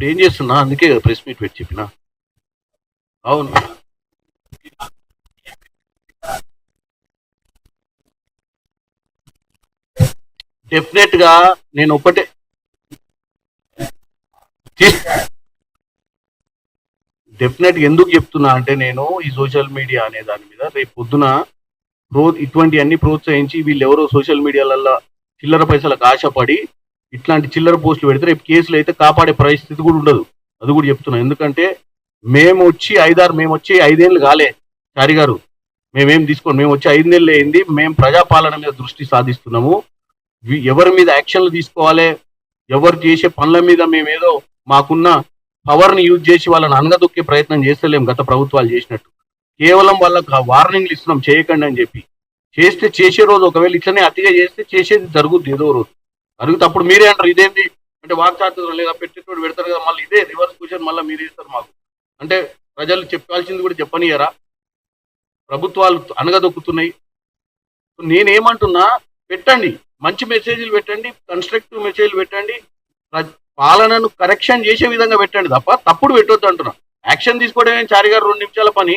ఇప్పుడు ఏం చేస్తున్నా? అందుకే ప్రెస్ మీట్ పెట్టి చెప్పిన. అవును. డెఫినెట్గా నేను ఒక్కటే. డెఫినెట్ ఎందుకు చెప్తున్నా అంటే నేను ఈ సోషల్ మీడియా అనే దాని మీద రేపు పొద్దున ప్రో ఇటువంటి అన్ని ప్రోత్సహించి వీళ్ళు ఎవరో సోషల్ మీడియాలల్లో చిల్లర పైసలకు ఆశపడి ఇట్లాంటి చిల్లర పోస్టులు పెడితే రేపు కేసులు అయితే కాపాడే పరిస్థితి కూడా ఉండదు. అది కూడా చెప్తున్నాం. ఎందుకంటే మేము వచ్చి ఐదారు మేము వచ్చి ఐదేళ్ళు కాలే. చారి గారు మేమేం తీసుకోండి మేము వచ్చి ఐదు నెలలు అయింది. మేము ప్రజాపాలన మీద దృష్టి సాధిస్తున్నాము. ఎవరి మీద యాక్షన్లు తీసుకోవాలి? ఎవరు చేసే పనుల మీద మేమేదో మాకున్న పవర్ని యూజ్ చేసి వాళ్ళని అనగదొక్కే ప్రయత్నం చేస్తలేం గత ప్రభుత్వాలు చేసినట్టు. కేవలం వాళ్ళకు వార్నింగ్లు ఇస్తున్నాం. చేయకండి అని చెప్పి. చేస్తే చేసే రోజు ఒకవేళ ఇట్లనే అతిగా చేస్తే చేసేది జరుగుద్ది ఏదో రోజు. జరుగుతుంది అప్పుడు మీరే అంటారు ఇదేంటి అంటే వాక్చాతుర్యం లేదా పెట్టేటోడు పెడతారు కదా మళ్ళీ ఇదే రివర్స్ క్వశ్చన్ మళ్ళీ మీరు ఇస్తారు మాకు. అంటే ప్రజలు చెప్పాల్సింది కూడా చెప్పనియరా? ప్రభుత్వాలు అనగదొక్కుతున్నాయి. నేనేమంటున్నా పెట్టండి. మంచి మెసేజ్లు పెట్టండి కన్స్ట్రక్టివ్ మెసేజ్లు పెట్టండి. పాలనను కరెక్షన్ చేసే విధంగా పెట్టండి తప్ప తప్పుడు పెట్టొద్దు అంటున్నా. యాక్షన్ తీసుకోవడం ఏం చారి గారు రెండు నిమిషాల పని.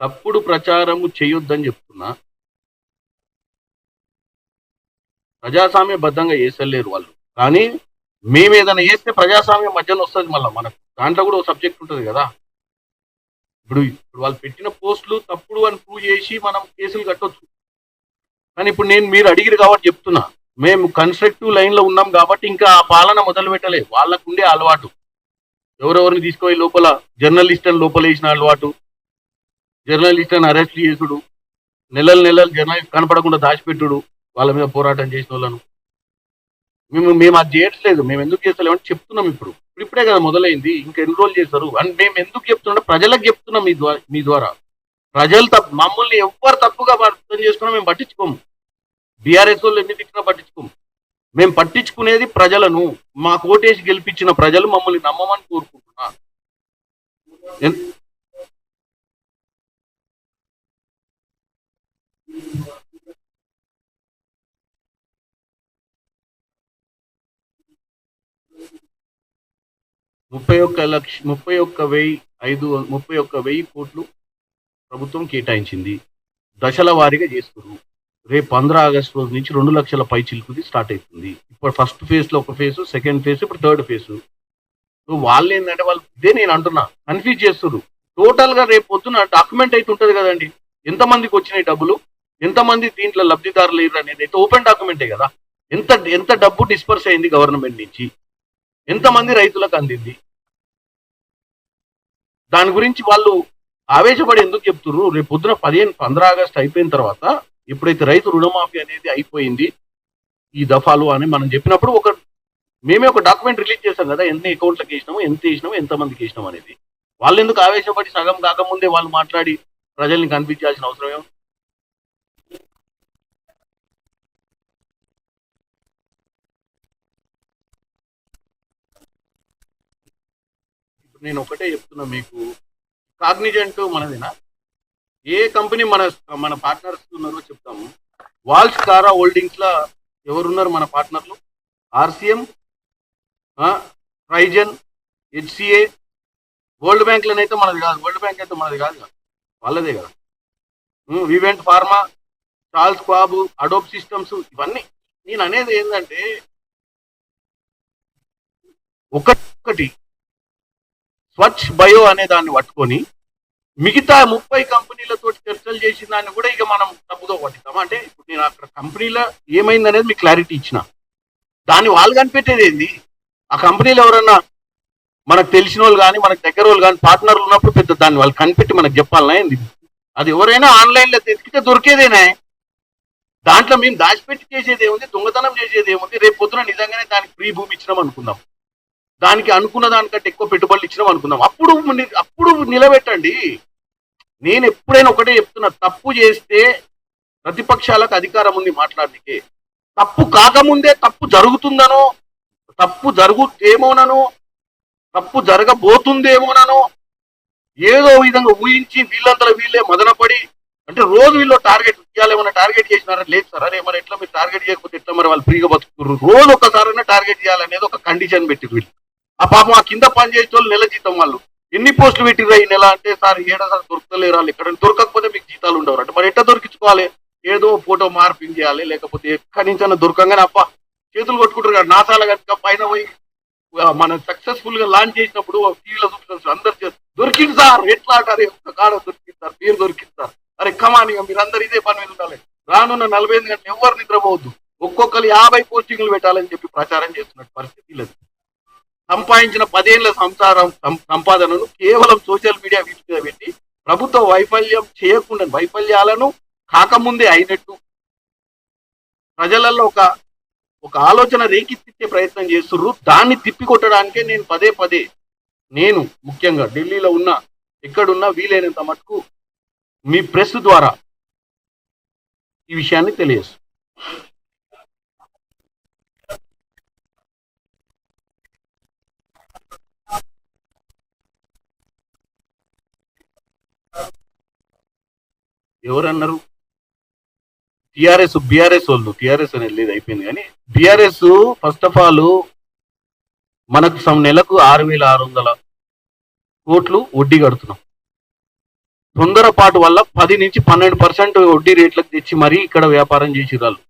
తప్పుడు ప్రచారము చేయొద్దని చెప్తున్నా. ప్రజాస్వామ్య వేసలేరు వాళ్ళు. కానీ మేము ఏదైనా వేస్తే ప్రజాస్వామ్యం మధ్యలో వస్తుంది మళ్ళీ మనకు. దాంట్లో కూడా ఒక సబ్జెక్ట్ ఉంటుంది కదా. ఇప్పుడు ఇప్పుడు వాళ్ళు పెట్టిన పోస్టులు తప్పుడు అని ప్రూవ్ చేసి మనం కేసులు కట్టొచ్చు. కానీ ఇప్పుడు నేను మీరు అడిగిరు కాబట్టి చెప్తున్నా. మేము కన్స్ట్రక్టివ్ లైన్లో ఉన్నాం కాబట్టి ఇంకా ఆ పాలన మొదలు పెట్టలేదు. వాళ్ళకు ఉండే అలవాటు. ఎవరెవరిని తీసుకుపోయి లోపల జర్నలిస్ట్ లోపల వేసిన అలవాటు. జర్నలిస్టర్ని అరెస్ట్ చేసుడు నెలలు నెలలు జర్నలిస్ట్ కనపడకుండా దాచిపెట్టుడు. వాళ్ళ మీద పోరాటం చేసిన వాళ్ళను మేము మేము అది చేయట్లేదు మేము ఎందుకు చేస్తలేము అంటే చెప్తున్నాం ఇప్పుడు. ఇప్పుడు ఇప్పుడే కదా మొదలైంది ఇంకా ఎన్ని రోజులు చేస్తారు మేము ఎందుకు చెప్తున్నా? ప్రజలకు చెప్తున్నాం మీ ద్వారా మీ ద్వారా. ప్రజలు తప్పు మమ్మల్ని ఎవ్వరు తప్పుగా అర్థం చేసుకున్నా మేము పట్టించుకోము. బీఆర్ఎస్ వాళ్ళు ఎన్ని తిట్టినా పట్టించుకోము. మేము పట్టించుకునేది ప్రజలను మా కోటేసి గెలిపించిన ప్రజలు మమ్మల్ని నమ్మమని కోరుకుంటున్నా. ఎన్- ముప్పై ఒక్క లక్ష ముప్పై ఒక్క వెయ్యి ఐదు ముప్పై ఒక్క వెయ్యి కోట్లు ప్రభుత్వం కేటాయించింది. దశల వారీగా చేస్తున్నారు రేపు పంద్ర ఆగస్టు రోజు నుంచి రెండు లక్షల పై చిలుకుది స్టార్ట్ అవుతుంది ఇప్పుడు ఫస్ట్ ఫేజ్లో ఒక ఫేజ్ సెకండ్ ఫేజ్ ఇప్పుడు థర్డ్ ఫేజ్. వాళ్ళు ఏంటంటే వాళ్ళు ఇదే నేను అంటున్నా కన్ఫ్యూజ్ చేస్తున్నారు టోటల్గా రేపు పొద్దున డాక్యుమెంట్ అయితే ఉంటుంది కదండి. ఎంతమందికి వచ్చినాయి డబ్బులు? ఎంతమంది దీంట్లో లబ్ధిదారులు లేరు అనేది అయితే ఓపెన్ డాక్యుమెంటే కదా. ఎంత ఎంత డబ్బు డిస్పర్స్ అయింది గవర్నమెంట్ నుంచి? ఎంతమంది రైతులకు అందింది? దాని గురించి వాళ్ళు ఆవేశపడి ఎందుకు చెప్తున్నారు రేపు పొద్దున పదిహేను పంద్ర ఆగస్ట్ అయిపోయిన తర్వాత ఎప్పుడైతే రైతు రుణమాఫీ అనేది అయిపోయింది ఈ దఫాలు అని మనం చెప్పినప్పుడు ఒక మేమే ఒక డాక్యుమెంట్ రిలీజ్ చేస్తాం కదా ఎన్ని అకౌంట్లకు వేసినాము ఎంత వేసినాము ఎంతమందికి వేసినాం అనేది. వాళ్ళు ఎందుకు ఆవేశపడి సగం కాకముందే వాళ్ళు మాట్లాడి ప్రజల్ని కనిపించాల్సిన అవసరం ఏం? నేను ఒకటే చెప్తున్నా మీకు. కాగ్నిజెంట్ మనదేనా? ఏ కంపెనీ మన మన పార్ట్నర్స్ ఉన్నారో చెప్తాము. వాల్స్ కారా హోల్డింగ్స్ లా ఎవరున్నారు మన పార్ట్నర్లు ఆర్సిఎం ట్రైజన్ హెచ్సిఏ వరల్డ్ బ్యాంక్లనైతే మనది కాదు. వరల్డ్ బ్యాంక్ అయితే మనది కాదు కదా. వాళ్ళదే కదా. Vivint pharma Charles Babu Adobe systems ఇవన్నీ. నేను అనేది ఏంటంటే ఒకటి స్వచ్ఛ బయో అనే దాన్ని పట్టుకొని మిగతా ముప్పై కంపెనీలతో చర్చలు చేసిన దాన్ని కూడా ఇక మనం తప్పుదో పట్టుతాం అంటే ఇప్పుడు నేను అక్కడ కంపెనీలో ఏమైంది అనేది మీకు క్లారిటీ ఇచ్చిన. దాన్ని వాళ్ళు కనిపెట్టేది ఏంది? ఆ కంపెనీలు ఎవరన్నా మనకు తెలిసిన వాళ్ళు కానీ మనకు దగ్గర వాళ్ళు కానీ పార్ట్నర్లు ఉన్నప్పుడు పెద్ద దాన్ని వాళ్ళు కనిపెట్టి మనకు చెప్పాలనే ఏంది? అది ఎవరైనా ఆన్లైన్లో తెచ్చితే దొరికేదేనే? దాంట్లో మేము దాచిపెట్టి చేసేది ఏముంది? దొంగతనం చేసేది ఏముంది? రేపు పొద్దున నిజంగానే దానికి ఫ్రీ భూమి ఇచ్చినాం అనుకుందాం దానికి అనుకున్న దానికంటే ఎక్కువ పెట్టుబడులు ఇచ్చినాం అనుకుందాం. అప్పుడు అప్పుడు నిలబెట్టండి. నేను ఎప్పుడైనా ఒకటే చెప్తున్నా తప్పు చేస్తే ప్రతిపక్షాలకు అధికారం ఉంది మాట్లాడడానికి తప్పు కాకముందే తప్పు జరుగుతుందనో తప్పు జరుగుతేమోననో తప్పు జరగబోతుందేమోననో ఏదో విధంగా ఊహించి వీళ్ళందరూ వీళ్ళే మదనపడి అంటే రోజు వీళ్ళు టార్గెట్ ఇవ్వాలి ఏమైనా టార్గెట్ చేసినారా? లేదు సార్. అరే మరి ఎట్లా మీరు టార్గెట్ చేయకపోతే ఎట్లా మరి వాళ్ళు ఫ్రీగా బతుకుతున్నారు రోజు ఒకసారైనా టార్గెట్ చేయాలనేది ఒక కండిషన్ పెట్టిరు వీళ్ళు. ఆ పాపం ఆ కింద పని చేసే వాళ్ళు నెల జీతం వాళ్ళు. ఎన్ని పోస్టులు పెట్టిరా ఈ నెల అంటే సార్ ఏడా సార్ దొరకలేరు వాళ్ళు. ఇక్కడ దొరకకపోతే మీకు జీతాలు ఉండవు అంటే. మరి ఎట్లా దొరికించుకోవాలి? ఏదో ఫోటో మార్పింగ్ చేయాలి లేకపోతే ఎక్కడి నుంచైనా దొరకంగానే అప్ప చేతులు కొట్టుకుంటారు కదా నాసాల కనుక పైన పోయి మనం సక్సెస్ఫుల్గా లాంచ్ చేసినప్పుడు టీవీలో చూపిస్తారు అందరు చేస్తారు, దొరికింది సార్ ఎట్లా అంటారు ఒక్క కాడ దొరికింది సార్ పేరు దొరికింది సార్. అరే కమాన్ ఇక మీరు అందరు ఇదే పని మీద ఉండాలి. రానున్న నలభై ఐదు గంటలు ఎవరు నిద్రపోవద్దు. ఒక్కొక్కరు యాభై పోస్టింగ్లు పెట్టాలని చెప్పి ప్రచారం చేస్తున్నట్టు పరిస్థితి లేదు. సంపాదించిన పదేళ్ళ సంసారం సం- సంపాదనను కేవలం సోషల్ మీడియా వీటి మీద పెట్టి ప్రభుత్వ వైఫల్యం చేయకుండా వైఫల్యాలను కాకముందే అయినట్టు ప్రజలలో ఒక ఒక ఆలోచన రేకెత్తించే ప్రయత్నం చేస్తుర్రు. దాన్ని తిప్పికొట్టడానికే నేను పదే పదే నేను ముఖ్యంగా ఢిల్లీలో ఉన్న ఎక్కడున్నా వీలైనంత మటుకు మీ ప్రెస్ ద్వారా ఈ విషయాన్ని తెలియజేస్తాను ఎవరన్నారు? టిఆర్ఎస్ బీఆర్ఎస్ వాళ్ళు. టిఆర్ఎస్ అనేది లేదు అయిపోయింది. కానీ బీఆర్ఎస్ ఫస్ట్ ఆఫ్ ఆల్ మనకు సమ్ నెలకు ఆరు వేల ఆరు వందల కోట్లు వడ్డీ కడుతున్నాం. తొందరపాటు వల్ల పది నుంచి పన్నెండు పర్సెంట్ వడ్డీ రేట్లకు తెచ్చి మరీ ఇక్కడ వ్యాపారం చేసిరాళ్ళు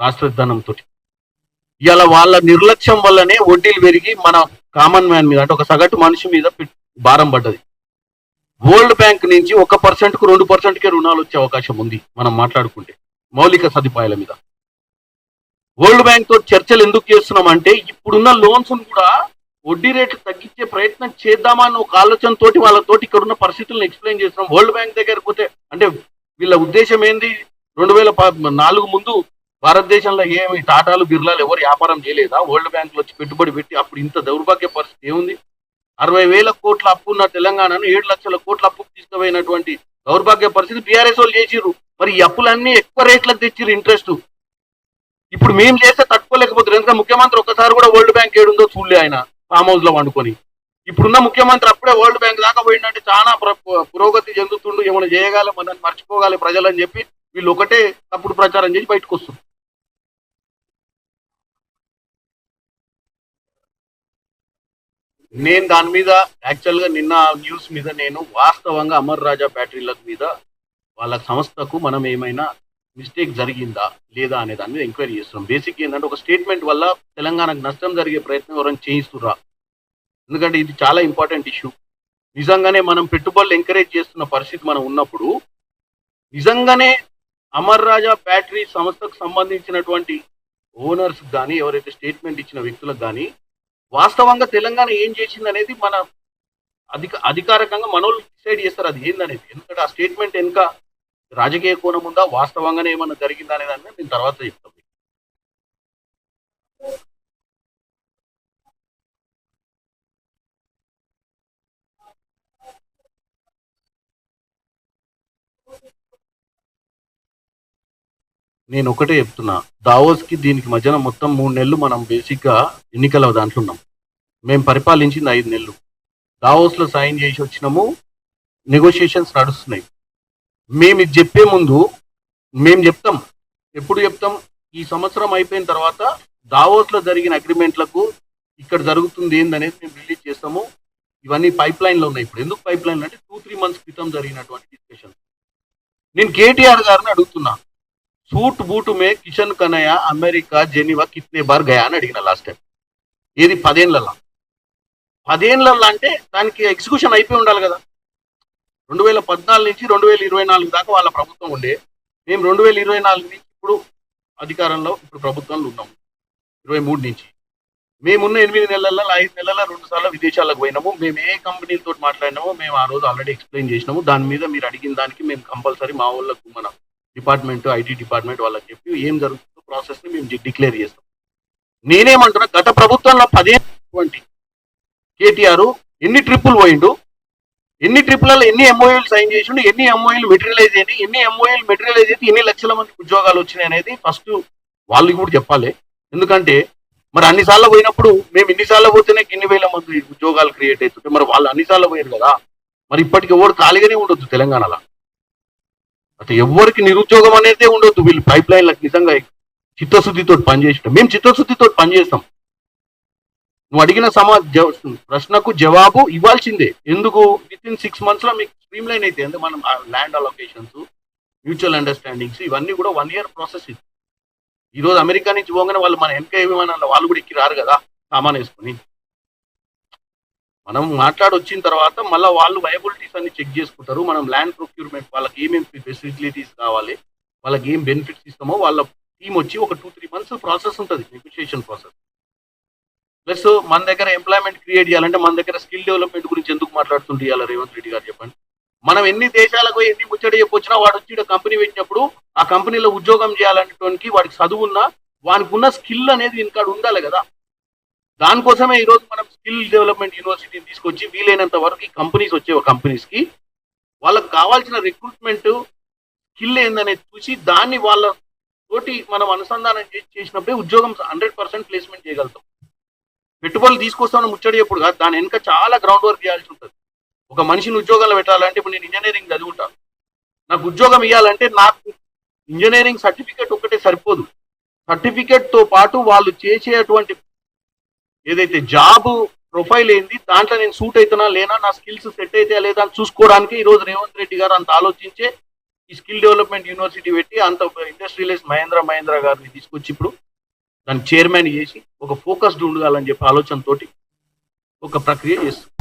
రాష్ట్రధనంతో ఇలా వాళ్ళ నిర్లక్ష్యం వల్లనే వడ్డీలు పెరిగి మన కామన్ మ్యాన్ మీద అంటే ఒక సగటు మనిషి మీద భారం పడ్డది. వరల్డ్ బ్యాంక్ నుంచి ఒక పర్సెంట్కు రెండు పర్సెంట్ కే రుణాలు వచ్చే అవకాశం ఉంది మనం మాట్లాడుకుంటే మౌలిక సదుపాయాల మీద. వరల్డ్ బ్యాంక్తో చర్చలు ఎందుకు చేస్తున్నాం అంటే ఇప్పుడున్న లోన్స్ కూడా వడ్డీ రేట్లు తగ్గించే ప్రయత్నం చేద్దామన్న ఒక ఆలోచనతోటి వాళ్ళతోటి ఇక్కడ ఉన్న పరిస్థితులను ఎక్స్ప్లెయిన్ చేస్తున్నాం. వరల్డ్ బ్యాంక్ దగ్గర పోతే అంటే వీళ్ళ ఉద్దేశం ఏంది? రెండు వేల నాలుగు ముందు భారతదేశంలో ఏమి టాటాలు బిర్లాలు ఎవరు వ్యాపారం చేయలేదా? వరల్డ్ బ్యాంక్లో వచ్చి పెట్టుబడి పెట్టి అప్పుడు ఇంత దౌర్భాగ్య పరిస్థితి ఏముంది? అరవై వేల కోట్ల అప్పు ఉన్న తెలంగాణను ఏడు లక్షల కోట్ల అప్పు తీసుకుపోయినటువంటి దౌర్భాగ్య పరిస్థితి బీఆర్ఎస్ వాళ్ళు చేసిర్రు. మరి ఈ అప్పులన్నీ ఎక్కువ రేట్లకు తెచ్చిర్రు ఇంట్రెస్ట్. ఇప్పుడు మేము చేస్తే తట్టుకోలేకపోతున్నారు ఎందుకంటే ముఖ్యమంత్రి ఒక్కసారి కూడా వరల్డ్ బ్యాంక్ ఏడుందో చూడలే ఆయన ఫామ్ హౌస్లో వండుకొని. ఇప్పుడున్న ముఖ్యమంత్రి అప్పుడే వరల్డ్ బ్యాంక్ దాకా పోయిందంటే చాలా ప్ర- పురోగతి చెందుతుండు. ఏమైనా చేయగాలి మనల్ని మర్చిపోగాలి ప్రజలని చెప్పి వీళ్ళు ఒకటే తప్పుడు ప్రచారం చేసి బయటకు వస్తుంది నేను దాని మీద యాక్చువల్గా నిన్న న్యూస్ మీద నేను వాస్తవంగా అమర్ రాజా బ్యాటరీల మీద వాళ్ళ సంస్థకు మనం ఏమైనా మిస్టేక్ జరిగిందా లేదా అనే దాని మీద ఎంక్వైరీ చేస్తున్నాం. బేసిక్ ఏంటంటే ఒక స్టేట్మెంట్ వల్ల తెలంగాణకు నష్టం జరిగే ప్రయత్నం ఎవరైనా చేయిస్తురా ఎందుకంటే ఇది చాలా ఇంపార్టెంట్ ఇష్యూ నిజంగానే మనం పెట్టుబడులు ఎంకరేజ్ చేస్తున్న పరిస్థితి మనం ఉన్నప్పుడు నిజంగానే అమర్ రాజా బ్యాటరీ సంస్థకు సంబంధించినటువంటి ఓనర్స్ కానీ ఎవరైతే స్టేట్మెంట్ ఇచ్చిన వ్యక్తులకు కానీ వాస్తవంగా తెలంగాణ ఏం చేసింది అనేది మన అధిక అధికారికంగా మనోళ్ళు డిసైడ్ చేస్తారు అది ఏందనేది. ఎందుకంటే ఆ స్టేట్మెంట్ వెనుక రాజకీయ కోణం ఉందా? వాస్తవంగానే ఏమన్నా జరిగిందా అనేది నేను తర్వాత చెప్తాను. నేను ఒకటే చెప్తున్నా. దావోస్కి దీనికి మధ్యన మొత్తం మూడు నెలలు మనం బేసిక్గా ఎన్నికల దాంట్లో ఉన్నాం. మేము పరిపాలించింది ఐదు నెలలు. దావోస్లో సైన్ చేసి వచ్చినాము నెగోషియేషన్స్ నడుస్తున్నాయి. మేము ఇది చెప్పే ముందు మేము చెప్తాం. ఎప్పుడు చెప్తాం? ఈ సంవత్సరం అయిపోయిన తర్వాత దావోస్లో జరిగిన అగ్రిమెంట్లకు ఇక్కడ జరుగుతుంది ఏందనేది మేము రిలీజ్ చేస్తాము. ఇవన్నీ పైప్ లైన్లో ఉన్నాయి ఇప్పుడు. ఎందుకు పైప్ లైన్ అంటే టూ త్రీ మంత్స్ క్రితం జరిగినటువంటి డిస్కషన్. నేను కేటీఆర్ గారిని అడుగుతున్నా. సూట్ బూటు మే కిషన్ కనయ్య అమెరికా జెనీవా కిత్నే బార్ గయా అని అడిగిన లాస్ట్ టైం ఏది పదేళ్ళల్లా పదేళ్ళల్లా అంటే దానికి ఎగ్జిక్యూషన్ అయిపోయి ఉండాలి కదా. రెండు వేల పద్నాలుగు నుంచి రెండు వేల ఇరవై నాలుగు దాకా వాళ్ళ ప్రభుత్వం ఉండే. మేము రెండు వేల ఇరవై నాలుగు నుంచి ఇప్పుడు అధికారంలో ఇప్పుడు ప్రభుత్వంలో ఉన్నాము. ఇరవై మూడు నుంచి. మేమున్న ఎనిమిది నెలల ఐదు నెలల రెండు సార్లు విదేశాలకు పోయినాము. మేము ఏ కంపెనీలతో మాట్లాడినామో మేము ఆ రోజు ఆల్రెడీ ఎక్స్ప్లెయిన్ చేసినాము. దాని మీద మీరు అడిగిన దానికి మేము కంపల్సరీ మా వాళ్ళకు మన డిపార్ట్మెంట్ ఐటీ డిపార్ట్మెంట్ వాళ్ళకి చెప్పి ఏం జరుగుతుందో ప్రాసెస్ని మేము డిక్లేర్ చేస్తాం. నేనేమంటున్నా గత ప్రభుత్వంలో పదేటువంటి కేటీఆర్ ఎన్ని ట్రిప్పులు పోయిండు ఎన్ని ట్రిప్పులలో ఎన్ని ఎంఓఏలు సైన్ చేసిండు ఎన్ని ఎంఓఏలు మెటీరియలైజ్ అయ్యి ఎన్ని ఎంఓఏలు మెటీరియలైజ్ అయితే ఎన్ని లక్షల మంది ఉద్యోగాలు వచ్చినాయి అనేది ఫస్ట్ వాళ్ళకి కూడా చెప్పాలి. ఎందుకంటే మరి అన్నిసార్లు పోయినప్పుడు మేము ఇన్నిసార్లు పోతేనే ఎన్ని వేల మంది ఉద్యోగాలు క్రియేట్ అవుతుంటే మరి వాళ్ళు అన్నిసార్లు పోయారు కదా. మరి ఇప్పటికి ఎవరు ఖాళీగానే ఉండొద్దు తెలంగాణలో. అంటే ఎవరికి నిరుద్యోగం అనేది ఉండొద్దు. వీళ్ళు పైప్ లైన్లకు నిజంగా చిత్తశుద్ధితో పనిచేసిన మేము చిత్తశుద్ధితో పనిచేస్తాం. నువ్వు అడిగిన సమా ప్రశ్నకు జవాబు ఇవ్వాల్సిందే. ఎందుకు? విత్ ఇన్ సిక్స్ మంత్స్లో మీకు స్ట్రీమ్ లైన్ అయితే అంటే మనం ల్యాండ్ అలొకేషన్స్ మ్యూచువల్ అండర్స్టాండింగ్స్ ఇవన్నీ కూడా వన్ ఇయర్ ప్రాసెస్ ఇది. ఈరోజు అమెరికా నుంచి పోగానే వాళ్ళు మన వెనక విమానాల్లో వాళ్ళు కూడా ఎక్కి రారు కదా సామాన్ వేసుకొని. మనం మాట్లాడి వచ్చిన తర్వాత మళ్ళీ వాళ్ళు వయబిలిటీస్ అన్ని చెక్ చేసుకుంటారు. మనం ల్యాండ్ ప్రొక్యూర్మెంట్ వాళ్ళకి ఏమేమి ఫెసిలిటీస్ కావాలి వాళ్ళకి ఏం బెనిఫిట్స్ ఇస్తామో వాళ్ళ టీం వచ్చి ఒక టూ త్రీ మంత్స్ ప్రాసెస్ ఉంటుంది నెగోషియేషన్ ప్రాసెస్ ప్లస్ మన దగ్గర ఎంప్లాయ్మెంట్ క్రియేట్ చేయాలంటే మన దగ్గర స్కిల్ డెవలప్మెంట్ గురించి ఎందుకు మాట్లాడుతుంటే ఇవాళ రేవంత్ రెడ్డి గారు చెప్పండి. మనం ఎన్ని దేశాలకు ఎన్ని ముచ్చట చెప్పొచ్చినా వాడు వచ్చి కంపెనీ పెట్టినప్పుడు ఆ కంపెనీలో ఉద్యోగం చేయాలనేటువంటి వాడికి చదువు ఉన్నా వానికి ఉన్న స్కిల్ అనేది ఇంకా ఉండాలి కదా. దానికోసమే ఈ రోజు మనం స్కిల్ డెవలప్మెంట్ యూనివర్సిటీని తీసుకొచ్చి వీలైనంత వరకు ఈ కంపెనీస్ వచ్చే కంపెనీస్కి వాళ్ళకి కావాల్సిన రిక్రూట్మెంట్ స్కిల్ ఏందనేది చూసి దాన్ని వాళ్ళ తోటి మనం అనుసంధానం చేసి చేసినప్పుడే ఉద్యోగం హండ్రెడ్ పర్సెంట్ ప్లేస్మెంట్ చేయగలుగుతాం. పెట్టుబడులు తీసుకొస్తామని ముచ్చడి ఎప్పుడు కాదు దాని వెనుక చాలా గ్రౌండ్ వర్క్ చేయాల్సి ఉంటుంది. ఒక మనిషిని ఉద్యోగాలు పెట్టాలంటే ఇప్పుడు నేను ఇంజనీరింగ్ చదువుకుంటాను నాకు ఉద్యోగం ఇవ్వాలంటే నాకు ఇంజనీరింగ్ సర్టిఫికేట్ ఒకటే సరిపోదు. సర్టిఫికేట్తో పాటు వాళ్ళు చేసేటువంటి ఏదైతే జాబ్ ప్రొఫైల్ ఏంది దాంట్లో నేను సూట్ అవుతున్నా లేనా నా స్కిల్స్ సెట్ అయితే లేదా అని చూసుకోవడానికి ఈరోజు రేవంత్ రెడ్డి గారు అంత ఆలోచించే ఈ స్కిల్ డెవలప్మెంట్ యూనివర్సిటీ పెట్టి అంత ఇండస్ట్రియలైజ్ మహేంద్ర మహేంద్ర గారిని తీసుకొచ్చి ఇప్పుడు దాన్ని చైర్మన్ చేసి ఒక ఫోకస్డ్ ఉండాలని చెప్పి ఆలోచనతోటి ఒక ప్రక్రియ చేస్తుంది.